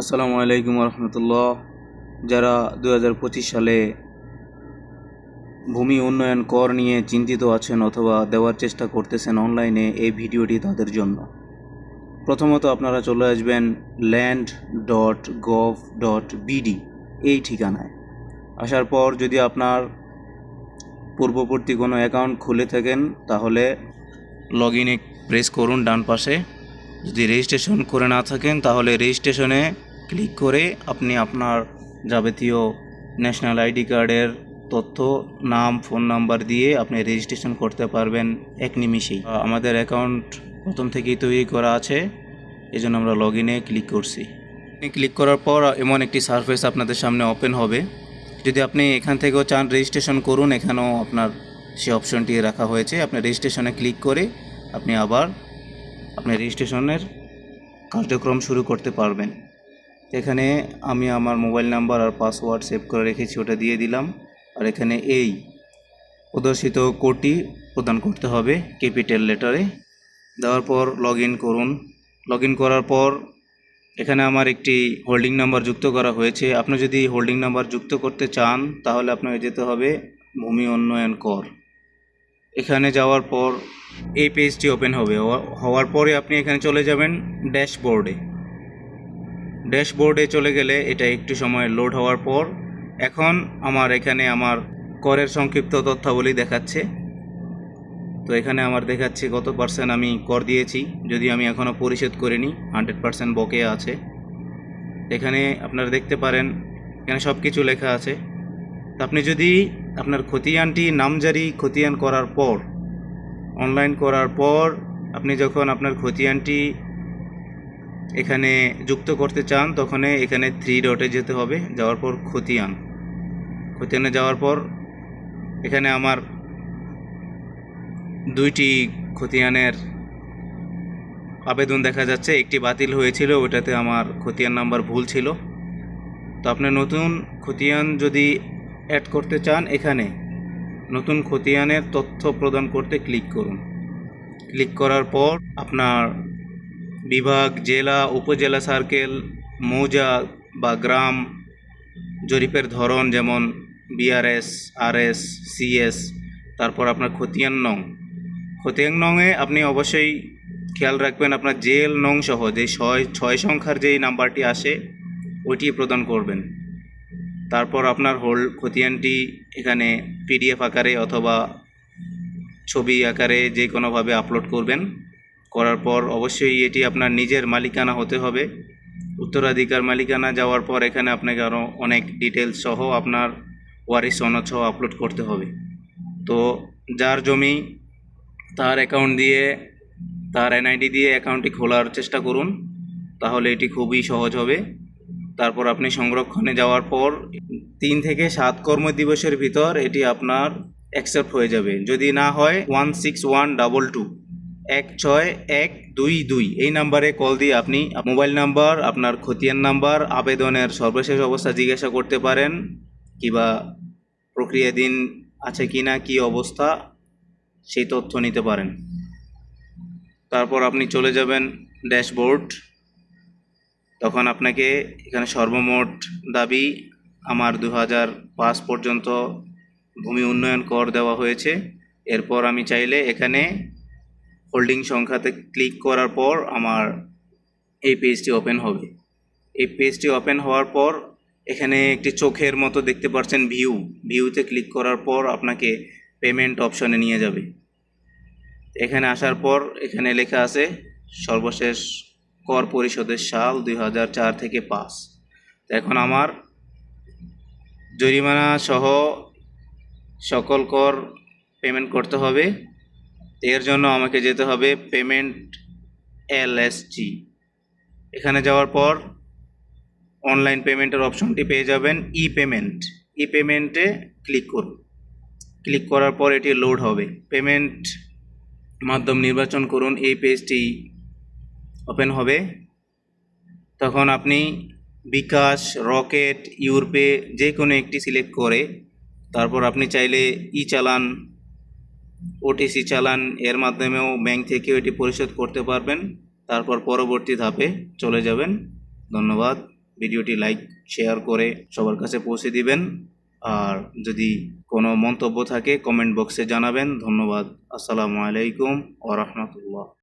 আসসালামু আলাইকুম রহমতুল্লাহ যারা দু হাজার পঁচিশ সালে ভূমি উন্নয়ন কর নিয়ে চিন্তিত আছেন অথবা দেওয়ার চেষ্টা করতেছেন অনলাইনে এই ভিডিওটি তাদের জন্য। প্রথমত আপনারা চলে আসবেন land dot gov dot BD এই ঠিকানায়। আসার পর যদি আপনার পূর্ববর্তী কোনো অ্যাকাউন্ট খুলে থাকেন, তাহলে লগ ইনে প্রেস করুন ডান পাশে। যদি রেজিস্ট্রেশন করে না থাকেন তাহলে রেজিস্ট্রেশনে ক্লিক করে আপনি আপনার যাবতীয় ন্যাশনাল আইডি কার্ডের তথ্য নাম ফোন নাম্বার দিয়ে আপনি রেজিস্ট্রেশন করতে পারবেন এক নিমিষেই। আহ, আমাদের অ্যাকাউন্ট প্রথম থেকেই তৈরি করা আছে এই জন্য আমরা লগ ইনে ক্লিক করছি। ক্লিক করার পর এমন একটি সার্ফেস আপনাদের সামনে ওপেন হবে। যদি আপনি এখান থেকেও চান রেজিস্ট্রেশন করুন এখানেও আপনার সে অপশনটি রাখা হয়েছে। আপনি রেজিস্ট্রেশনে ক্লিক করে আপনি আবার আপনি রেজিস্ট্রেশনের কার্যক্রম শুরু করতে পারবেন। এখানে আমি আমার মোবাইল নাম্বার আর পাসওয়ার্ড সেভ করে রেখেছি, ওটা দিয়ে দিলাম। আর এখানে এই প্রদর্শিত কোডটি প্রদান করতে হবে ক্যাপিটাল লেটারে। দেওয়ার পর লগ করুন। লগ করার পর এখানে আমার একটি হোল্ডিং নাম্বার যুক্ত করা হয়েছে। আপনি যদি হোল্ডিং নাম্বার যুক্ত করতে চান, তাহলে আপনাকে যেতে হবে ভূমি উন্নয়ন কর। এখানে যাওয়ার পর এই পেজটি ওপেন হবে। হওয়া- হওয়ার পরে আপনি এখানে চলে যাবেন ড্যাশবোর্ডে। ড্যাশবোর্ডে চলে গেলে এটা একটু সময় লোড হওয়ার পর এখন আমার এখানে আমার করের সংক্ষিপ্ত তথ্যাবলী দেখাচ্ছে। তো এখানে আমার দেখাচ্ছে কত পার্সেন্ট আমি কর দিয়েছি, যদি আমি এখনও পরিশোধ করিনি হান্ড্রেড পার্সেন্ট বকেয়া আছে। এখানে আপনারা দেখতে পারেন, এখানে সব কিছু লেখা আছে। তো আপনি যদি আপনার খতিয়ানটি নামজারি খতিয়ান করার পর অনলাইন করার পর, আপনি যখন আপনার খতিয়ানটি এখানে যুক্ত করতে চান, তখন এখানে থ্রি ডটে যেতে হবে, যাওয়ার পর খতিয়ান। খতিয়ানে যাওয়ার পর, এখানে আমার দুইটি খতিয়ানের আবেদন দেখা যাচ্ছে, একটি বাতিল হয়েছিল, ওটাতে আমার খতিয়ান নাম্বার ভুল ছিল। তো আপনি নতুন খতিয়ান যদি অ্যাড করতে চান এখানে নতুন খতিয়ানের তথ্য প্রদান করতে ক্লিক করুন। ক্লিক করার পর আপনার বিভাগ, জেলা, উপজেলা সার্কেল মৌজা বা গ্রাম, জরিপের ধরন যেমন বিআরএস আরএস সিএস তারপর আপনার খতিয়ান নং। খতিয়ান নংয়ে আপনি অবশ্যই খেয়াল রাখবেন আপনার জেল নং সহ যে ছয় ছয় সংখ্যার যেই নাম্বারটি আসে ওইটি প্রদান করবেন। তারপর আপনার হোল খতিয়ানটি এখানে পিডিএফ আকারে অথবা ছবি আকারে যে কোনোভাবে আপলোড করবেন, করার পর অবশ্যই এটি আপনার নিজের মালিকানা হতে হবে। উত্তরাধিকার মালিকানা যাওয়ার পর এখানে আপনাকে আরও অনেক ডিটেলস সহ আপনার ওয়ারিশ সনদ সহ আপলোড করতে হবে। তো যার জমি, তার অ্যাকাউন্ট দিয়ে, তার এনআইডি দিয়ে অ্যাকাউন্টটি খোলার চেষ্টা করুন, তাহলে এটি খুবই সহজ হবে। তারপর আপনি সংরক্ষণে যাওয়ার পর তিন থেকে সাত কর্মদিবসের ভিতর এটি আপনার অ্যাকসেপ্ট হয়ে যাবে। যদি না হয় one six one double two এক ছয় এক দুই দুই। এই নাম্বারে কল দিয়ে আপনি মোবাইল নাম্বার আপনার খতিয়ান নাম্বার আবেদনের সর্বশেষ অবস্থা জিজ্ঞাসা করতে পারেন কিবা প্রক্রিয়াধীন আছে কি না, কী অবস্থা, সেই তথ্য নিতে পারেন। তারপর আপনি চলে যাবেন ড্যাশবোর্ড। তখন আপনাকে এখানে সর্বমোট দাবি আমার দু হাজার পাঁচ পর্যন্ত ভূমি উন্নয়ন কর দেওয়া হয়েছে। এরপর আমি চাইলে এখানে হোল্ডিং সংখ্যাতে ক্লিক করার পর আমার এই পেজটি ওপেন হবে। এই পেজটি ওপেন হওয়ার পর এখানে একটি চোখের মতো দেখতে পাচ্ছেন ভিউ। ভিউতে ক্লিক করার পর আপনাকে পেমেন্ট অপশনে নিয়ে যাবে। এখানে আসার পর এখানে লেখা আছে, সর্বশেষ কর পরিশোধের সাল দুই হাজার চার থেকে পাঁচ। এখন আমার জরিমানা সহ সকল কর পেমেন্ট করতে হবে। এর জন্য আমাকে যেতে হবে পেমেন্ট এলএসজি এখানে যাওয়ার পর অনলাইন পেমেন্টের অপশনটি পেয়ে যাবেন ই পেমেন্ট ই পেমেন্টে ক্লিক করুন। ক্লিক করার পর এটি লোড হবে। পেমেন্ট মাধ্যম নির্বাচন করুন এই পেজটি ওপেন হবে। তখন আপনি বিকাশ, রকেট, ইউরপে যে কোনো একটি সিলেক্ট করে, তারপর আপনি চাইলে ই চালান ওটিসি চালান, এর মাধ্যমেও ব্যাংক থেকেও এটি পরিশোধ করতে পারবেন। তারপর পরবর্তী ধাপে চলে যাবেন। ধন্যবাদ। ভিডিওটি লাইক, শেয়ার করে সবার কাছে পৌঁছে দিবেন। আর যদি কোনো মন্তব্য থাকে, কমেন্ট বক্সে জানাবেন। ধন্যবাদ। আসসালামু আলাইকুম ওয়া রাহমাতুল্লাহ।